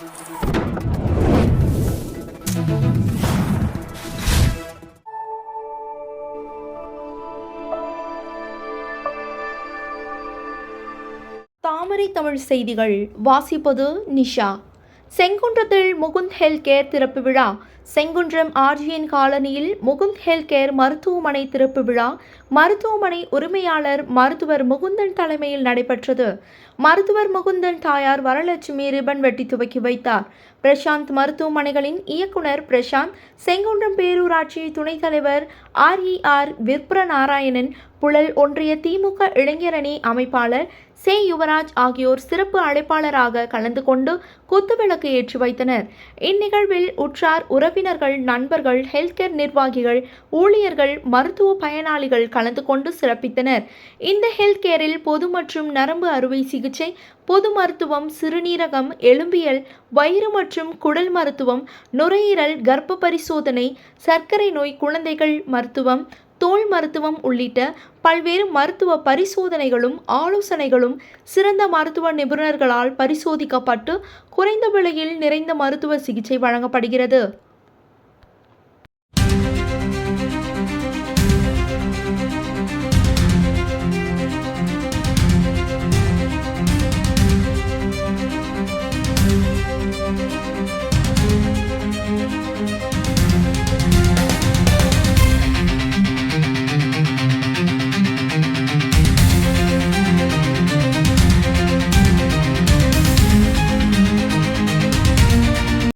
தாமரை தமிழ் செய்திகள் வாசிப்பது நிஷா. செங்குன்றத்தில் முகுந்த் ஹெல்த் கேர் திறப்பு விழா. செங்குன்றம் ஆர்ஜியன் காலனியில் முகுந்த் ஹெல்த் கேர் மருத்துவமனை திறப்பு விழா மருத்துவமனை உரிமையாளர் மருத்துவர் முகுந்தன் தலைமையில் நடைபெற்றது. மருத்துவர் முகுந்தன் தாயார் வரலட்சுமி ரிபன் வெட்டி துவக்கி வைத்தார். பிரசாந்த் மருத்துவமனைகளின் இயக்குனர் பிரசாந்த் செங்குன்றம் பேரூராட்சி துணைத் தலைவர் ஆர்இஆர் விப்ர நாராயணன் புழல் ஒன்றிய திமுக இளைஞரணி அமைப்பாளர் சே. யுவராஜ் ஆகியோர் சிறப்பு அழைப்பாளராக கலந்து கொண்டு குத்துவிளக்கு ஏற்றி வைத்தனர். இந்நிகழ்வில் உற்றார் உறவி உறவினர்கள் நண்பர்கள் ஹெல்த்கேர் நிர்வாகிகள் ஊழியர்கள் மருத்துவ பயனாளிகள் கலந்து கொண்டு சிறப்பித்தனர். இந்த ஹெல்த்கேரில் பொது மற்றும் நரம்பு அறுவை சிகிச்சை பொது மருத்துவம் சிறுநீரகம் எலும்பியல் வயிறு மற்றும் குடல் மருத்துவம் நுரையீரல் கர்ப்ப பரிசோதனை சர்க்கரை நோய் குழந்தைகள் மருத்துவம் தோல் மருத்துவம் உள்ளிட்ட பல்வேறு மருத்துவ பரிசோதனைகளும் ஆலோசனைகளும் சிறந்த மருத்துவ நிபுணர்களால் பரிசோதிக்கப்பட்டு குறைந்த விலையில் நிறைந்த மருத்துவ சிகிச்சை வழங்கப்படுகிறது.